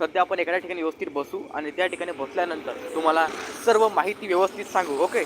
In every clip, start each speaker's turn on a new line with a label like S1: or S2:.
S1: सध्या आपण एखाद्या ठिकाणी व्यवस्थित बसू आणि त्या ठिकाणी बसल्यानंतर तुम्हाला सर्व माहिती व्यवस्थित सांगू ओके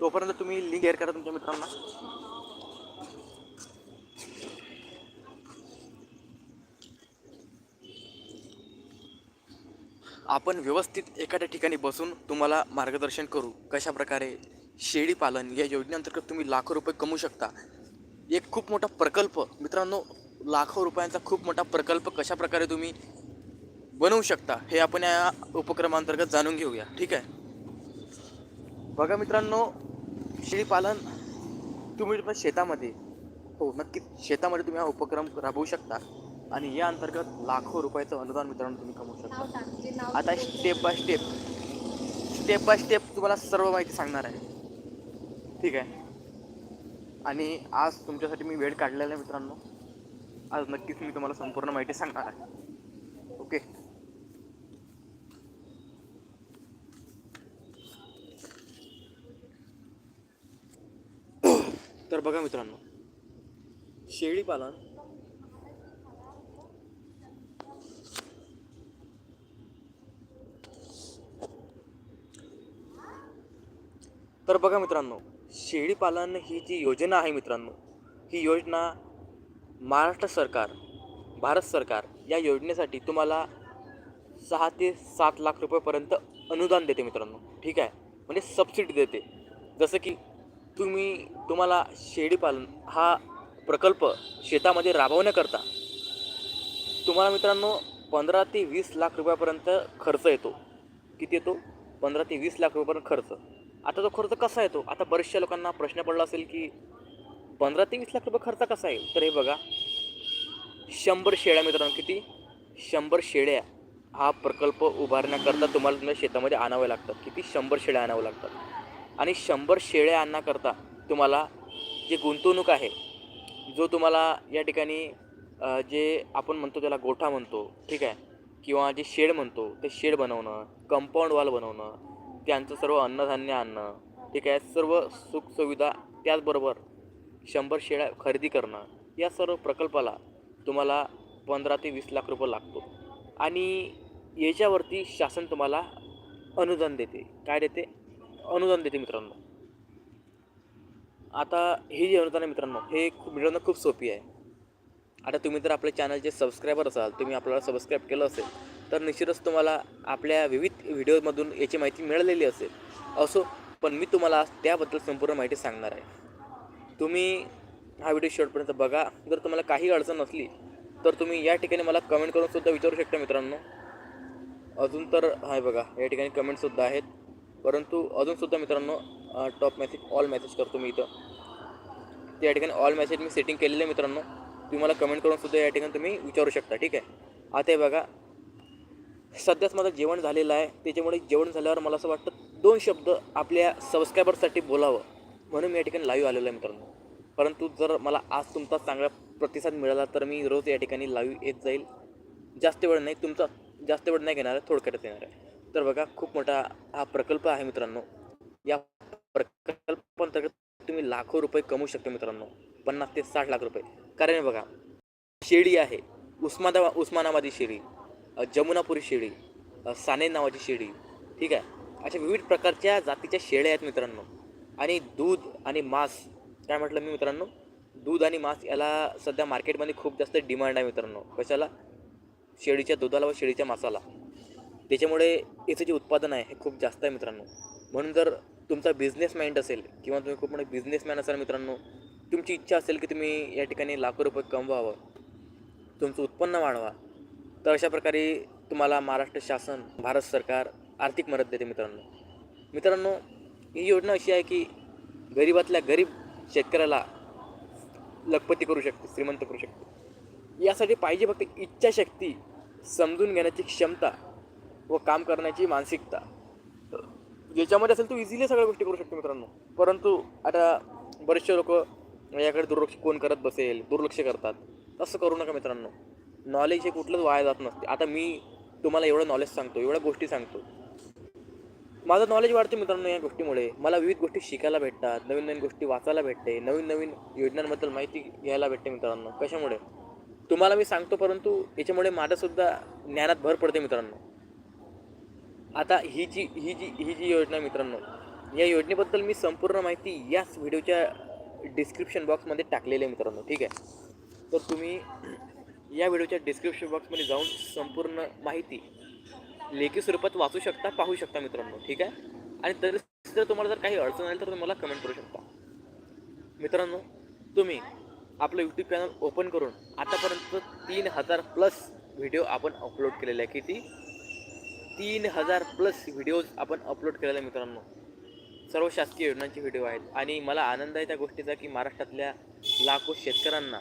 S1: तोपर्यंत तुम्ही लिंक शेअर करा तुमच्या मित्रांना. आपण व्यवस्थित एखाद्या ठिकाणी बसून तुम्हाला मार्गदर्शन करू. कशा प्रकारे शेळी पालन या योजनेअंतर्गत तुम्ही लाखो रुपये कमवू शकता. एक खूप मोठा प्रकल्प मित्रांनो लाखो रुपयांचा खूप मोठा प्रकल्प कशा प्रकारे तुम्ही बनवू शकता हे आपण या उपक्रमांतर्गत जाणून घेऊया. ठीक आहे? बघा मित्रांनो शेळी पालन तुम्ही पण शेतामध्ये हो नक्कीच शेतामध्ये तुम्ही हा उपक्रम राबवू शकता आणि या अंतर्गत लाखो रुपयाचं अनुदान मित्रांनो तुम्ही कमवू शकता. आता step by step step by step तुम्हाला सर्व माहिती सांगणार आहे. ठीक आहे? आणि आज तुमच्यासाठी मी वेळ काढलेला आहे मित्रांनो. आज नक्कीच मी तुम्हाला संपूर्ण माहिती सांगणार आहे. ओके? तर बघा मित्रांनो शेळी पालन तर बघा मित्रांनो शेळी पालन ही जी योजना आहे मित्रांनो ही योजना महाराष्ट्र सरकार भारत सरकार या योजनेसाठी तुम्हाला सहा ते सात लाख रुपयेपर्यंत अनुदान देते मित्रांनो. ठीक आहे? म्हणजे सबसिडी देते. जसं की तुम्ही तुम्हाला शेळीपालन हा प्रकल्प शेतामध्ये राबवण्याकरता तुम्हाला मित्रांनो पंधरा ते वीस लाख रुपयापर्यंत खर्च येतो. किती येतो? पंधरा ते वीस लाख रुपयापर्यंत खर्च. आता तो खर्च कसा येतो? आता बऱ्याचशा लोकांना प्रश्न पडला असेल की पंधरा ते वीस लाख रुपये खर्च कसा आहे तर हे बघा. शंभर शेळ्या मित्रांनो किती? शंभर शेळ्या हा प्रकल्प उभारण्याकरता तुम्हाला तुमच्या शेतामध्ये आणावे लागतात. किती? शंभर शेळ्या आणावं लागतात. आणि शंभर शेळ्या आणण्याकरता तुम्हाला जे गुंतवणूक आहे जो तुम्हाला या ठिकाणी जे आपण म्हणतो त्याला गोठा म्हणतो ठीक आहे किंवा जे शेड म्हणतो ते शेड बनवणं कंपाऊंड वॉल बनवणं त्यांचं सर्व अन्नधान्य आणणं ठीक आहे सर्व सुखसुविधा त्याचबरोबर शंभर शेळ्या खरेदी करणं या सर्व प्रकल्पाला तुम्हाला पंधरा ते वीस लाख रुपये लागतो. आणि याच्यावरती शासन तुम्हाला अनुदान देते. काय देते? अनुदान देते मित्रांनो. आता हे जे अनुदान आहे मित्रांनो हे खूप मिळवणं खूप सोपी आहे. आता तुम्ही जर आपल्या चॅनलचे सबस्क्रायबर असाल तुम्ही आपल्याला सबस्क्राईब केलं असेल तर निश्चितच तुम्हाला आपल्या विविध व्हिडिओमधून याची माहिती मिळालेली असेल. असो पण मी तुम्हाला त्याबद्दल संपूर्ण माहिती सांगणार आहे. तुम्ही हा व्हिडिओ शेवटपर्यंत बघा. जर तुम्हाला काही अडचण नसली तर तुम्ही या ठिकाणी मला कमेंट करून सुद्धा विचारू शकता मित्रांनो. अजून तर आहे बघा या ठिकाणी कमेंटसुद्धा आहेत. परंतु अजूनसुद्धा मित्रांनो टॉप मेसेज ऑल मेसेज करतो मी इथं. त्या ठिकाणी ऑल मेसेज मी सेटिंग केलेलं आहे मित्रांनो. तुम्ही मला कमेंट करूनसुद्धा या ठिकाणी तुम्ही विचारू शकता ठीक आहे? आता हे बघा. सध्याच माझं जेवण झालेलं आहे. त्याच्यामुळे जेवण झाल्यावर मला असं वाटतं दोन शब्द आपल्या सबस्क्रायबरसाठी बोलावं. म्हणून मी या ठिकाणी लाईव्ह आलेलो आहे मित्रांनो. परंतु जर मला आज तुमचा चांगला प्रतिसाद मिळाला तर मी रोज या ठिकाणी लाईव्ह येत जाईल. जास्त वेळ नाही तुमचा जास्त वेळ नाही घेणार आहे थोडक्यातच येणार आहे. तर बघा खूप मोठा हा प्रकल्प आहे मित्रांनो. या प्रकल्पांतर्गत तुम्ही लाखो रुपये कमवू शकता मित्रांनो. पन्नास ते साठ लाख रुपये. कारण बघा शेळी आहे. उस्मादा उस्मानाबादी शेळी जमुनापुरी शेळी साने नावाची शेळी ठीक आहे? अशा विविध प्रकारच्या जातीच्या शेळ्या आहेत मित्रांनो. आणि दूध आणि मांस काय म्हटलं मी मित्रांनो? दूध आणि मांस याला सध्या मार्केटमध्ये खूप जास्त डिमांड आहे मित्रांनो. कशाला? शेळीच्या दुधाला व शेळीच्या मांसाला. त्याच्यामुळे याचं जे उत्पादन आहे हे खूप जास्त आहे मित्रांनो. म्हणून जर तुमचा बिझनेस माइंड असेल किंवा तुम्ही खूप मोठे बिझनेसमॅन असाल मित्रांनो तुमची इच्छा असेल की तुम्ही या ठिकाणी लाखो रुपये कमवावं तुमचं उत्पन्न वाढवा तर अशा प्रकारे तुम्हाला महाराष्ट्र शासन भारत सरकार आर्थिक मदत देते मित्रांनो. मित्रांनो ही योजना अशी आहे की गरिबातल्या गरीब शेतकऱ्याला लखपती करू शकते श्रीमंत करू शकते. यासाठी पाहिजे फक्त इच्छाशक्ती समजून घेण्याची क्षमता व काम करण्याची मानसिकता. ज्याच्यामध्ये असेल तो इझिली सगळ्या गोष्टी करू शकतो मित्रांनो. परंतु आता बरेचसे लोक याकडे दुर्लक्ष कोण करत बसेल दुर्लक्ष करतात. तसं करू नका मित्रांनो. नॉलेज हे कुठलंच वाया जात नसते. आता मी तुम्हाला एवढं नॉलेज सांगतो एवढ्या गोष्टी सांगतो. माझं नॉलेज वाढते मित्रांनो या गोष्टीमुळे. मला विविध गोष्टी शिकायला भेटतात नवीन नवीन गोष्टी वाचायला भेटते नवीन नवीन योजनांबद्दल माहिती घ्यायला भेटते मित्रांनो. कशामुळे? तुम्हाला मी सांगतो परंतु याच्यामुळे माझ्यासुद्धा ज्ञानात भर पडते मित्रांनो. आता ही जी ही जी ही जी योजना मित्रांनो या योजनेबद्दल मी संपूर्ण माहिती याच व्हिडिओच्या डिस्क्रिप्शन बॉक्समध्ये टाकलेली आहे मित्रांनो ठीक आहे? तर तुम्ही या व्हिडिओच्या डिस्क्रिप्शन बॉक्समध्ये जाऊन संपूर्ण माहिती लेखी स्वरूपात वाचू शकता पाहू शकता मित्रांनो ठीक आहे? आणि तरी जर तुम्हाला जर काही अडचण आली तर तुम्ही मला कमेंट करू शकता. मित्रांनो तुम्ही आपलं यूट्यूब चॅनल ओपन करून आतापर्यंत तीन हजार प्लस व्हिडिओ आपण अपलोड केलेले आहे. किती? तीन हजार प्लस व्हिडिओज आपण अपलोड केलेले आहे मित्रांनो. सर्व शासकीय योजनांचे व्हिडिओ आहेत. आणि मला आनंद आहे त्या गोष्टीचा की महाराष्ट्रातल्या लाखो शेतकऱ्यांना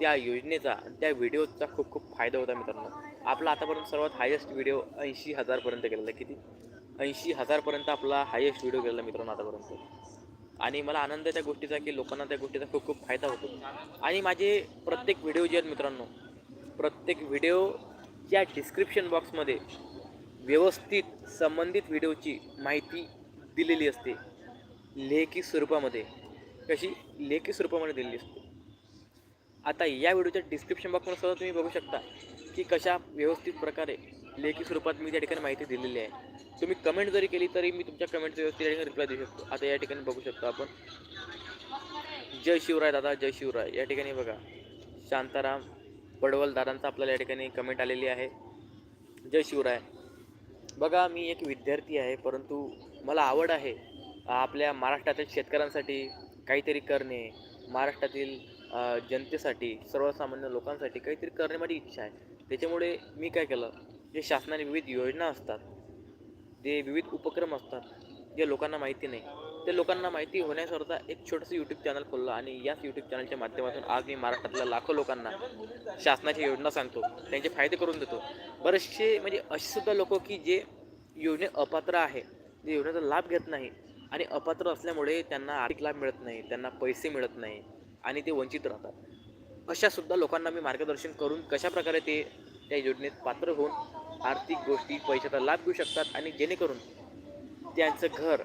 S1: त्या योजनेचा त्या व्हिडिओचा खूप खूप फायदा होता मित्रांनो. आपला आतापर्यंत सर्वात हायेस्ट व्हिडिओ ऐंशी हजारपर्यंत गेलेला. किती? ऐंशी हजारपर्यंत आपला हायेस्ट व्हिडिओ गेलेला मित्रांनो आतापर्यंत. आणि मला आनंद आहे त्या गोष्टीचा की लोकांना त्या गोष्टीचा खूप खूप फायदा होतो. आणि माझे प्रत्येक व्हिडिओ जे आहेत मित्रांनो प्रत्येक व्हिडिओच्या डिस्क्रिप्शन बॉक्समध्ये व्यवस्थित संबंधित व्हिडिओची माहिती दिलेली असते. लेखी स्वरूपामध्ये. कशी? लेखी स्वरूपामध्ये दिलेली असते. आता या व्हिडिओच्या डिस्क्रिप्शन बॉक्समध्ये सुद्धा तुम्ही बघू शकता की कशा व्यवस्थित प्रकारे लेखी स्वरूपात मी त्या ठिकाणी माहिती दिलेली आहे. तुम्ही कमेंट जरी केली तरी मी तुमच्या कमेंटचं व्यवस्थित या ठिकाणी रिप्लाय देऊ शकतो. आता या ठिकाणी बघू शकतो आपण. जय शिवराय दादा जय शिवराय. या ठिकाणी बघा शांताराम पडवल दादांचा आपल्याला या ठिकाणी कमेंट आलेली आहे. जय शिवराय. बघा मी एक विद्यार्थी आहे परंतु मला आवड आहे आपल्या महाराष्ट्रातील शेतकऱ्यांसाठी काहीतरी करणे महाराष्ट्रातील जनतेसाठी सर्वसामान्य लोकांसाठी काहीतरी करणे माझी इच्छा आहे. त्याच्यामुळे मी काय केलं जे शासनाने विविध योजना असतात जे विविध उपक्रम असतात जे लोकांना माहिती नाही ते लोकांना माहिती होण्याकरता एक छोटंसं यूट्यूब चॅनल खोललं आणि याच यूट्यूब चॅनलच्या माध्यमातून आज मी महाराष्ट्रातल्या लाखो लोकांना शासनाच्या योजना सांगतो त्यांचे फायदे करून देतो. बरेचसे म्हणजे असेसुद्धा लोक की जे योजने अपात्र आहे जे योजनेचा लाभ घेत नाही आणि अपात्र असल्यामुळे त्यांना आर्थिक लाभ मिळत नाही त्यांना पैसे मिळत नाही. आणि ते वंचित राहतात. अशा सुद्धा लोकांना मी मार्गदर्शन करून कशाप्रकारे ते त्या योजनेत पात्र होऊन आर्थिक गोष्टी पैशाचा लाभ घेऊ शकतात आणि जेणेकरून त्यांचं घर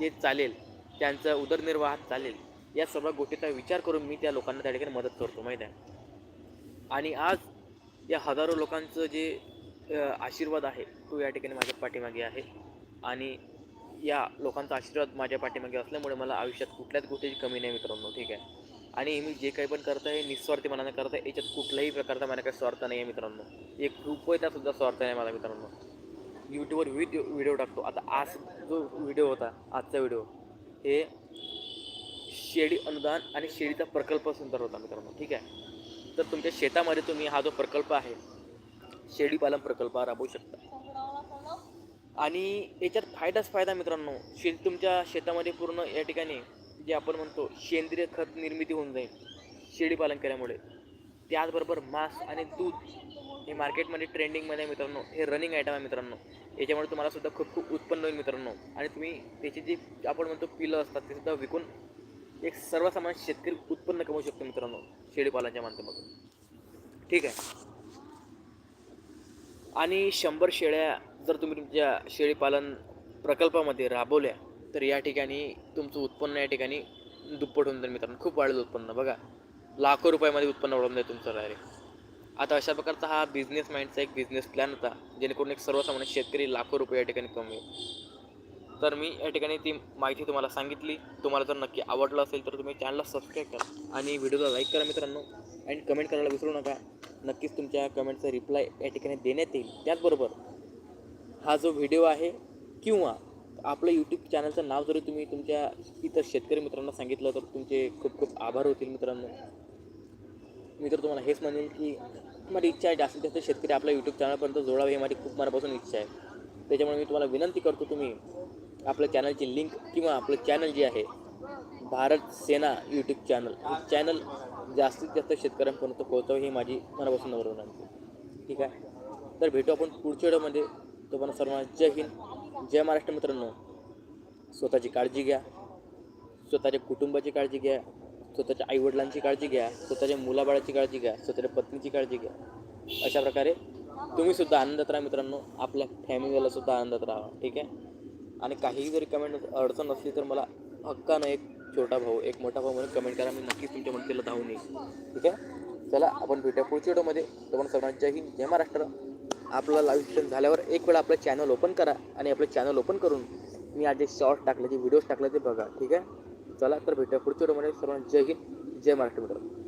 S1: जे चालेल त्यांचं उदरनिर्वाह चालेल या सर्व गोष्टीचा विचार करून मी त्या लोकांना त्या ठिकाणी मदत करतो माहीत आहे? आणि आज या हजारो लोकांचं जे आशीर्वाद आहे तो या ठिकाणी माझ्या पाठीमागे आहे. आणि या लोकांचा आशीर्वाद माझ्या पाठीमागे असल्यामुळे मला आयुष्यात कुठल्याच गोष्टीची कमी नाही मित्रांनो ठीक आहे? आणि मी जे काही पण करत आहे निस्वार्थी मनाने करत आहे याच्यात कुठल्याही प्रकारचा मला काही स्वार्थ नाही आहे मित्रांनो. एक रुपयाचा सुद्धा स्वार्थ नाही मला मित्रांनो. यूट्यूबवर विविध व्हिडिओ टाकतो. आता आज जो व्हिडिओ होता आजचा व्हिडिओ हे शेळी अनुदान आणि शेळीचा प्रकल्प सुंदर होता मित्रांनो ठीक आहे? तर तुमच्या शेतामध्ये तुम्ही हा जो प्रकल्प आहे शेळीपालन प्रकल्प राबवू शकता. आणि याच्यात फायदाच फायदा मित्रांनो शे तुमच्या शेतामध्ये पूर्ण या ठिकाणी जे आपण म्हणतो सेंद्रिय खत निर्मिती होऊन जाईल शेळीपालन केल्यामुळे. त्याचबरोबर मांस आणि दूध हे मार्केटमध्ये ट्रेंडिंगमध्ये आहे मित्रांनो. हे रनिंग आयटम आहे मित्रांनो. याच्यामुळे तुम्हाला सुद्धा खूप खूप उत्पन्न होईल मित्रांनो. आणि तुम्ही त्याची जी आपण म्हणतो पिलं असतात ते सुद्धा विकून एक सर्वसामान्य शेतकरी उत्पन्न कमवू शकतो मित्रांनो शेळीपालनाच्या माध्यमातून. ठीक आहे. आणि शंभर शेळ्या जर तुम्ही तुमच्या शेळीपालन प्रकल्पामध्ये राबवल्या तर या ठिकाणी तुमचं उत्पन्न या ठिकाणी दुप्पट होऊन जाईल मित्रांनो. खूप वाढेल उत्पन्न बघा. लाखो रुपयामध्ये उत्पन्न वाढून जाईल तुमचं डायरेक्ट आता अशा प्रकारचा हा बिझनेस माइंडचा एक बिझनेस प्लॅन होता जेणेकरून एक सर्वसामान्य शेतकरी लाखो रुपये या ठिकाणी कमवेल. तर मी या ठिकाणी ती माहिती तुम्हाला सांगितली. तुम्हाला जर नक्की आवडलं असेल तर तुम्ही चॅनलला सबस्क्राईब करा आणि व्हिडिओला लाईक करा मित्रांनो. आणि कमेंट करायला विसरू नका. नक्कीच तुमच्या कमेंटचा रिप्लाय या ठिकाणी देण्यात येईल. त्याचबरोबर हा जो व्हिडिओ आहे किंवा आपलं यूट्यूब चॅनलचं नाव जरी तुम्ही तुमच्या इतर शेतकरी मित्रांना सांगितलं तर तुमचे खूप खूप आभार होतील मित्रांनो. मी तर तुम्हाला हेच म्हणेन की माझी इच्छा आहे जास्तीत जास्त शेतकरी आपल्या यूट्यूब चॅनलपर्यंत जोडावे ही माझी खूप मनापासून इच्छा आहे. त्याच्यामुळे मी तुम्हाला विनंती करतो तुम्ही आपल्या चॅनलची लिंक किंवा आपलं चॅनल जे आहे भारत सेना यूट्यूब चॅनल हे चॅनल जास्तीत जास्त शेतकऱ्यांपर्यंत पोहोचावं ही माझी मनापासून विनंती ठीक आहे? तर भेटू आपण पुढच्या व्हिडिओमध्ये. तुम्हाला सर्वांना जय हिंद. जय महाराष्ट्र मित्रांनो. स्वतःची काळजी घ्या. स्वतःच्या कुटुंबाची काळजी घ्या. स्वतःच्या आईवडिलांची काळजी घ्या. स्वतःच्या मुलाबाळाची काळजी घ्या. स्वतःच्या पत्नीची काळजी घ्या. अशा प्रकारे तुम्ही सुद्धा आनंदात राहा मित्रांनो. आपल्या फॅमिलीला सुद्धा आनंदात राहा. ठीक आहे? आणि काहीही जरी कमेंट अडचण असली तर मला हक्कानं एक छोटा भाऊ एक मोठा भाऊ म्हणून कमेंट करा. मी नक्कीच तुमच्या मदतीला धावून येईल ठीक आहे? चला आपण भेटूया पुढच्या व्हिडिओमध्ये तुम्हाला सर्वांना जय हिंद जय महाराष्ट्र. आपलं लाईव्ह सेशन झाल्यावर एक वेळा आपलं चॅनल ओपन करा आणि आपलं चॅनल ओपन करून मी आज जे शॉर्ट टाकले जे व्हिडिओज टाकले ते बघा ठीक आहे? चला तर भेटूया पुढच्या व्हिडिओमध्ये सर्वांना जय हिंद जय महाराष्ट्र मित्रांनो.